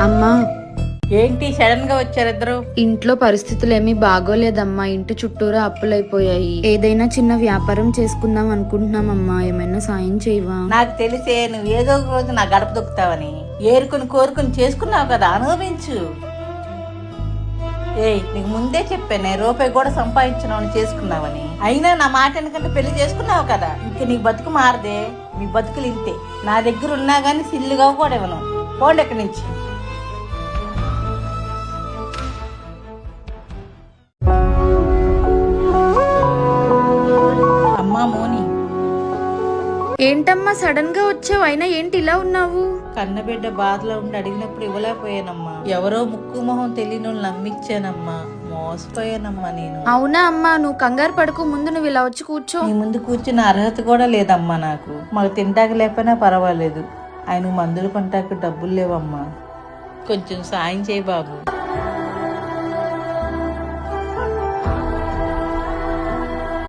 అమ్మా. ఏంటి సడన్గా వచ్చారు ఇద్దరు? ఇంట్లో పరిస్థితులు ఏమీ బాగోలేదమ్మా. ఇంటి చుట్టూరా అప్పులైపోయాయి. ఏదైనా చిన్న వ్యాపారం చేసుకుందాం అనుకుంటున్నామమ్మా. ఏమైనా సాయం చేయవా? నాకు తెలిసే నువ్వు ఏదో ఒక రోజు నా గడప దొక్కుతావని. ఏరుకుని కోరుకుని చేసుకున్నావు కదా అనుభవించు. ఏయ్ నీకు ముందే చెప్పానే రూపాయి కూడా సంపాదించిన చేసుకున్నావని అయినా నా మాట ఎందుకంటే పెళ్ళి చేసుకున్నావు కదా. ఇంక నీ బతుకు మారదే. నీ బతుకులు ఇంతే. నా దగ్గర ఉన్నా గానీ సిల్లుగా కూడా ఇవ్వను పోండి ఇక్కడి నుంచి. ఏంటమ్మా సడన్గా వచ్చావు? అయినా ఏంటి ఇలా ఉన్నావు? కన్నబిడ్డ బాధలో ఉండి అడిగినప్పుడు ఇవ్వలేకపోయానమ్మా. ఎవరో ముక్కు మొహం తెలియని వాళ్ళు నమ్మిచ్చానమ్మా మోసపోయానమ్మా నేను. అవునా అమ్మా నువ్వు కంగారు పడుకు ముందు నువ్వు ఇలా వచ్చి కూర్చో. నీ ముందు కూర్చున్న అర్హత కూడా లేదమ్మా నాకు. మాకు తింటాక లేకపోయినా పర్వాలేదు. ఆయన మందులు కొంటాక డబ్బులు లేవమ్మా. కొంచెం సాయం చేయి బాబు.